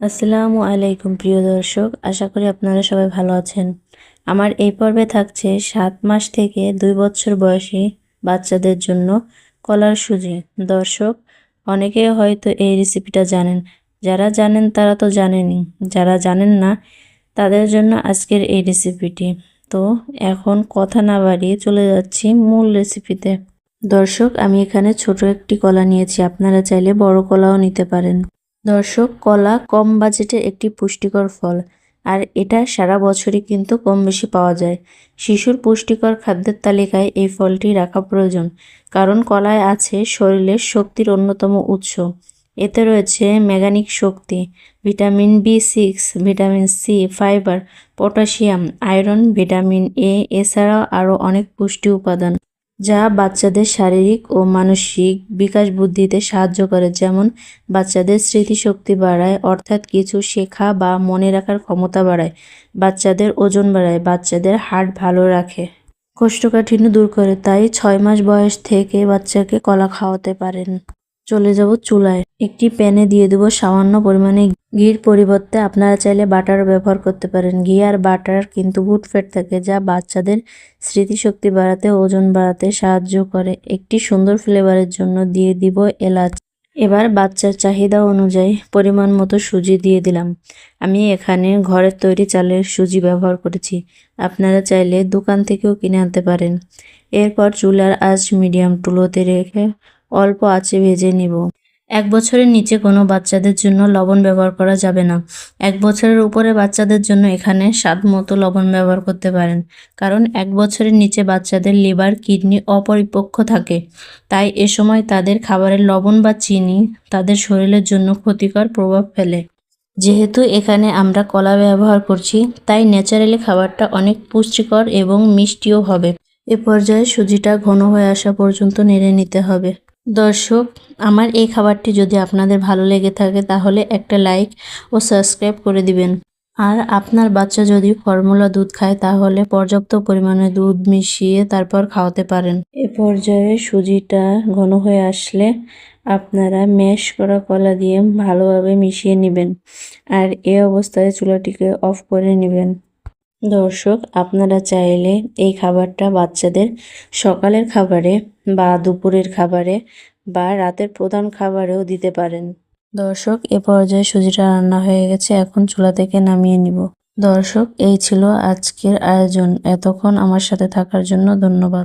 আসসালামু আলাইকুম, প্রিয় দর্শক। আশা করি আপনারা সবাই ভালো আছেন। আমার এই পর্বে থাকছে সাত মাস থেকে দুই বছর বয়সী বাচ্চাদের জন্য কলার সুজি। দর্শক, অনেকে হয়তো এই রেসিপিটা জানেন। যারা জানেন তারা তো জানেনই। যারা জানেন না, তাদের জন্য আজকের এই রেসিপিটি। তো এখন কথা না বাড়িয়ে চলে যাচ্ছি মূল রেসিপিতে। দর্শক, আমি এখানে ছোট একটি কলা নিয়েছি। আপনারা চাইলে বড় কলাও নিতে পারেন। দর্শক, কলা কম বাজেটের একটি পুষ্টিকর ফল, আর এটা সারা বছরই কিন্তু কম বেশি পাওয়া যায়। শিশুর পুষ্টিকর খাদ্যের তালিকায় এই ফলটি রাখা প্রয়োজন, কারণ কলায় আছে শরীরের শক্তির অন্যতম উৎস। এতে রয়েছে ম্যাগানিক শক্তি, vitamin B six, vitamin C, fibre, potassium, iron, vitamin A, এছাড়াও আরও অনেক পুষ্টি উপাদান। যা বাচ্চাদের শারীরিক ও মানসিক বিকাশ বুদ্ধিতে সাহায্য করে। যেমন, বাচ্চাদের স্মৃতিশক্তি বাড়ায়, অর্থাৎ কিছু শেখা বা মনে রাখার ক্ষমতা বাড়ায়, বাচ্চাদের ওজন বাড়ায়, বাচ্চাদের হার্ট ভালো রাখে। কোষ্ঠকাঠিন্য দূর করে, তাই ছয় মাস বয়স থেকে বাচ্চাকে কলা খাওয়াতে পারেন। চলে যাব চুলায়। একটি প্যানে দিয়ে দেবো সামান্য পরিমাণে ঘির পরিবর্তে আপনারা চাইলে বাটার ব্যবহার করতে পারেন। ঘি আর বাটার কিন্তু ফ্যাট থাকে, যা বাচ্চাদের স্মৃতিশক্তি বাড়াতে, ওজন বাড়াতে সাহায্য করে। একটি সুন্দর ফ্লেভারের জন্য দিয়ে দিব এলাচ। এবার বাচ্চার চাহিদা অনুযায়ী পরিমাণ মতো সুজি দিয়ে দিলাম। আমি এখানে ঘরের তৈরি চালের সুজি ব্যবহার করেছি। আপনারা চাইলে দোকান থেকেও কিনে আনতে পারেন। এরপর চুলার আঁচ মিডিয়াম টুলোতে রেখে অল্প আঁচে ভেজে নিব। এক বছরের নিচে কোনো বাচ্চাদের জন্য লবণ ব্যবহার করা যাবে না। এক বছরের উপরে বাচ্চাদের জন্য এখানে স্বাদ মতো লবণ ব্যবহার করতে পারেন, কারণ এক বছরের নিচে বাচ্চাদের লিভার, কিডনি অপরিপক্ক থাকে। তাই এ সময় তাদের খাবারের লবণ বা চিনি তাদের শরীরের জন্য ক্ষতিকর প্রভাব ফেলে। যেহেতু এখানে আমরা কলা ব্যবহার করছি, তাই ন্যাচারালি খাবারটা অনেক পুষ্টিকর এবং মিষ্টিও হবে। এ পর্যায়ে সুজিটা ঘন হয়ে আসা পর্যন্ত নেড়ে নিতে হবে। দর্শক, আমার এই খাবারটি যদি আপনাদের ভালো লেগে থাকে, তাহলে একটা লাইক ও সাবস্ক্রাইব করে দিবেন। আর আপনার বাচ্চা যদি ফর্মুলা দুধ খায়, তাহলে পর্যাপ্ত পরিমাণে দুধ মিশিয়ে তারপর খাওয়াতে পারেন। এ পর্যায়ে সুজিটা ঘন হয়ে আসলে আপনারা ম্যাশ করা কলা দিয়ে ভালোভাবে মিশিয়ে নেবেন। আর এ অবস্থায় চুলাটিকে অফ করে নেবেন। দর্শক, আপনারা চাইলে এই খাবারটা বাচ্চাদের সকালের খাবারে বা দুপুরের খাবারে বা রাতের প্রধান খাবারেও দিতে পারেন। দর্শক, এ পর্যায়ে সুজিটা রান্না হয়ে গেছে, এখন চুলা থেকে নামিয়ে নিব। দর্শক, এই ছিল আজকের আয়োজন। এতক্ষণ আমার সাথে থাকার জন্য ধন্যবাদ।